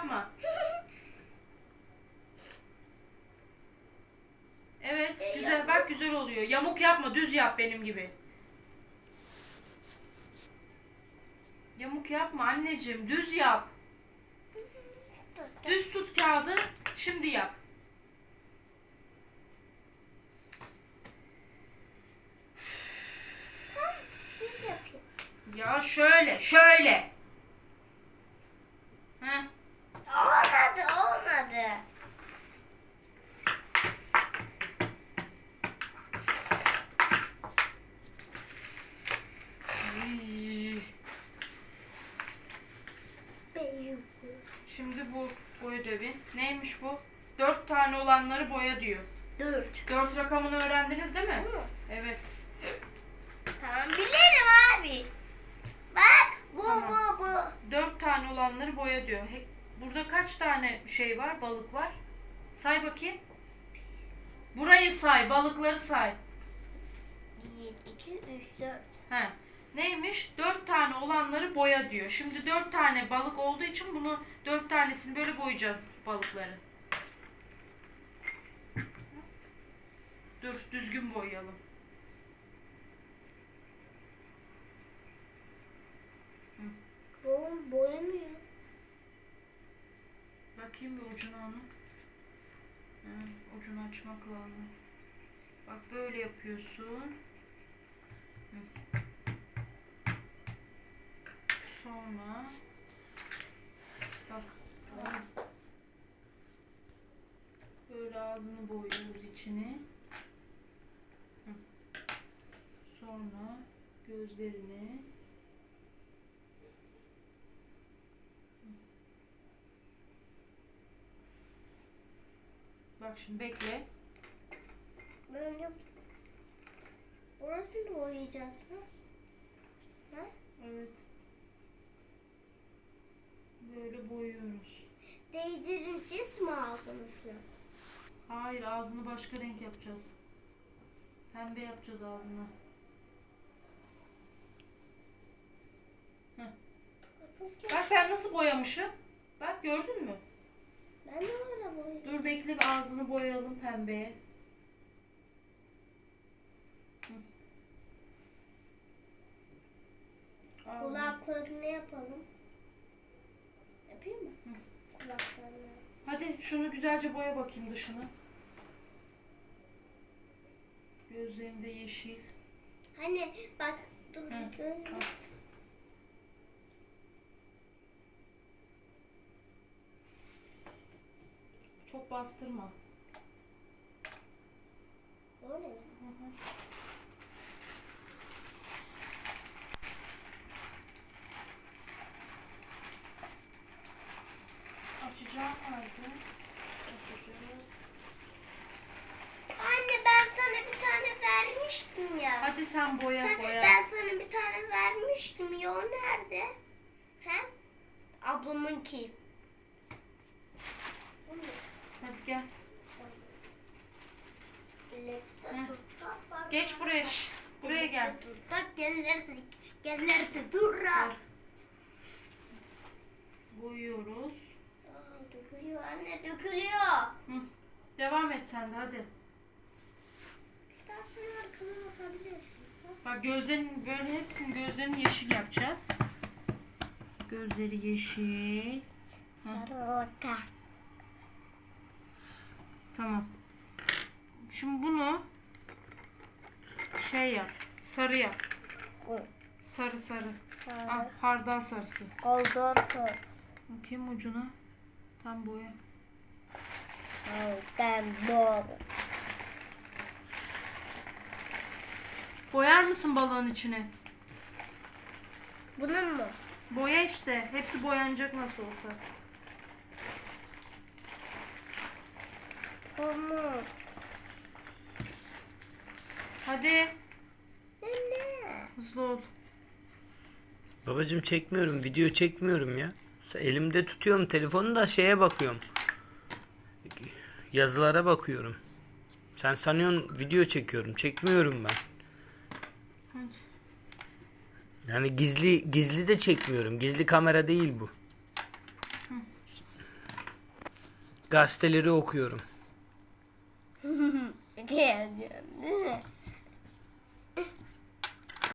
yapma. Evet güzel bak güzel oluyor. Yamuk yapma düz yap benim gibi. Yamuk yapma anneciğim düz yap. Düz tut kağıdı şimdi yap. Ya şöyle şöyle. Heh. Olmadı olmadı. Ay. Benim. Şimdi bu boy ödevi. Neymiş bu? Dört tane olanları boya diyor. Dört. Dört rakamını öğrendiniz değil mi? Hı. Evet. Tamam bilirim abi. Bak bu Tamam. bu bu. Dört tane olanları boya diyor. He- Burada kaç tane şey var? Balık var. Say bakayım. Burayı say. Balıkları say. Bir, iki, üç, dört. He. Neymiş? Dört tane olanları boya diyor. Şimdi dört tane balık olduğu için bunu dört tanesini böyle boyayacağız balıkları. Dur düzgün boyayalım. Bu boyamıyor. Bakayım bir ucuna onu. Hı, ucunu açmak lazım. Bak böyle yapıyorsun. Hı. Sonra bak ağız. Böyle ağzını boyuyoruz içini. Hı. Sonra gözlerini. Bak şimdi bekle. Böyle Burasını boyayacağız mı? Ha? Evet. Böyle boyuyoruz. Değdireceğiz mi ağzımızı? Hayır ağzını başka renk yapacağız. Pembe yapacağız ağzını. Bak ben nasıl boyamışım. Bak gördün mü? Ben de öyle boyayacağım. Dur bekle bir ağzını boyayalım pembeye. Kulaklarını yapalım. Yapayım mı? Kulaklarını. Hadi şunu güzelce boya bakayım dışını. Gözlerinde yeşil. Hani bak dur Hı. Çok bastırma. O ne? Hı hı. Anne ben sana bir tane vermiştim ya. Hadi sen boya Sen- boya. ben sana bir tane vermiştim ya o nerede? He? Ablamınki. Hadi gel. Geç buraya. şş. Buraya gel. Dursak gelirdi. Gelirdi durra. Gel. Boyuyoruz. Aa, Dökülüyor anne dökülüyor. Hı. Devam et sen de hadi. İstersen arkana bakabilirsin. Bak gözlerin böyle hepsini gözlerini yeşil yapacağız. Gözleri yeşil. Orta. Tamam. Şimdi bunu şey yap. Sarı yap. Sarı sarı. Ah, hardal sarısı. Oldu. Bakayım ucuna. Tam boya. Ben doğru. Boyar mısın balığın içine? Bunun mu? Boya işte. Hepsi boyanacak nasıl olsa. Tamam. Hadi. Anne. Hızlı ol. Babacım çekmiyorum, video çekmiyorum ya. Elimde tutuyorum telefonu da şeye bakıyorum. Yazılara bakıyorum. Sen sanıyorsun video çekiyorum. Çekmiyorum ben. Hadi. Yani gizli gizli de çekmiyorum. Gizli kamera değil bu. Gazeteleri okuyorum.